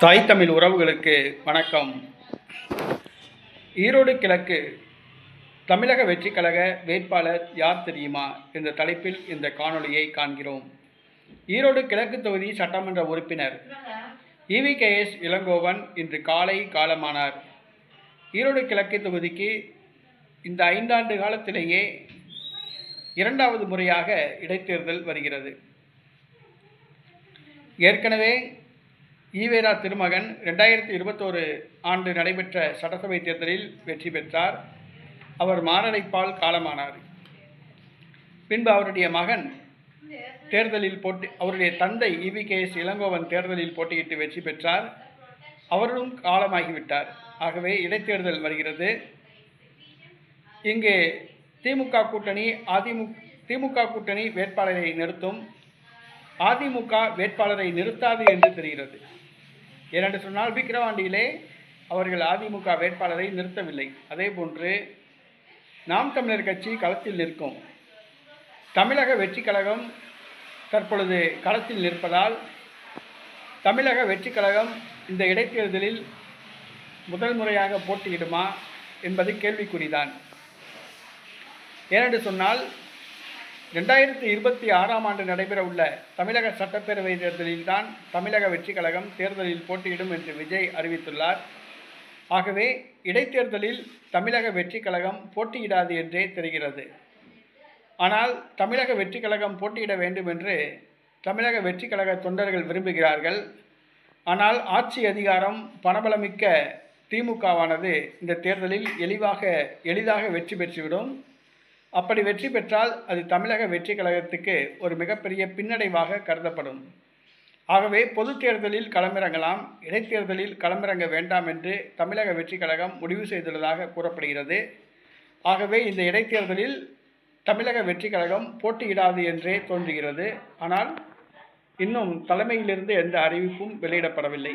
தாய் தமிழ் உறவுகளுக்கு வணக்கம். ஈரோடு கிழக்கு தமிழக வெற்றி கழக வேட்பாளர் யார் தெரியுமா என்ற தலைப்பில் இந்த காணொளியை காண்கிறோம். ஈரோடு கிழக்கு தொகுதி சட்டமன்ற உறுப்பினர் இவிகேஎஸ் இளங்கோவன் இன்று காலை காலமானார். ஈரோடு கிழக்கு தொகுதிக்கு இந்த ஐந்தாண்டு காலத்திலேயே இரண்டாவது முறையாக இடைத்தேர்தல் வருகிறது. ஏற்கனவே ஈவேரா திருமகன் ரெண்டாயிரத்தி இருபத்தோரு ஆண்டு நடைபெற்ற சட்டசபை தேர்தலில் வெற்றி பெற்றார். அவர் மாரடைப்பால் காலமானார். பின்பு அவருடைய மகன் தேர்தலில் போட்டி அவருடைய தந்தை இவிகேஎஸ் இளங்கோவன் தேர்தலில் போட்டியிட்டு வெற்றி பெற்றார். அவரும் காலமாகிவிட்டார். ஆகவே இடைத்தேர்தல் வருகிறது. இங்கே திமுக கூட்டணி அதிமுக திமுக கூட்டணி வேட்பாளரை நிறுத்தும். அதிமுக வேட்பாளரை நிறுத்தாது என்று தெரிகிறது. ஏனென்று சொன்னால் விக்கிரவாண்டியிலே அவர்கள் அதிமுக வேட்பாளரை நிறுத்தவில்லை. அதே போன்று நாம் தமிழர் கட்சி களத்தில் நிற்கும். தமிழக வெற்றி கழகம் தற்பொழுது களத்தில் நிற்பதால் தமிழக வெற்றி கழகம் இந்த இடைத்தேர்தலில் முதல் முறையாக போட்டியிடுமா என்பது கேள்விக்குறிதான். ஏனென்று சொன்னால் ரெண்டாயிரத்தி இருபத்தி ஆறாம் ஆண்டு நடைபெற உள்ள தமிழக சட்டப்பேரவை தேர்தலில்தான் தமிழக வெற்றிக் கழகம் தேர்தலில் போட்டியிடும் என்று விஜய் அறிவித்துள்ளார். ஆகவே இடைத்தேர்தலில் தமிழக வெற்றிக் கழகம் போட்டியிடாது என்றே தெரிகிறது. ஆனால் தமிழக வெற்றிக் கழகம் போட்டியிட வேண்டும் என்று தமிழக வெற்றிக் கழக தொண்டர்கள் விரும்புகிறார்கள். ஆனால் ஆட்சி அதிகாரம் பணபலமிக்க திமுகவானது இந்த தேர்தலில் எளிவாக எளிதாக வெற்றி பெற்றுவிடும். அப்படி வெற்றி பெற்றால் அது தமிழக வெற்றி கழகத்துக்கு ஒரு மிகப்பெரிய பின்னடைவாக கருதப்படும். ஆகவே பொது தேர்தலில் களமிறங்கலாம் இடைத்தேர்தலில் களமிறங்க வேண்டாம் என்று தமிழக வெற்றி கழகம் முடிவு செய்துள்ளதாக கூறப்படுகிறது. ஆகவே இந்த இடைத்தேர்தலில் தமிழக வெற்றி கழகம் போட்டியிடாது என்றே தோன்றுகிறது. ஆனால் இன்னும் தலைமையிலிருந்து எந்த அறிவிப்பும் வெளியிடப்படவில்லை.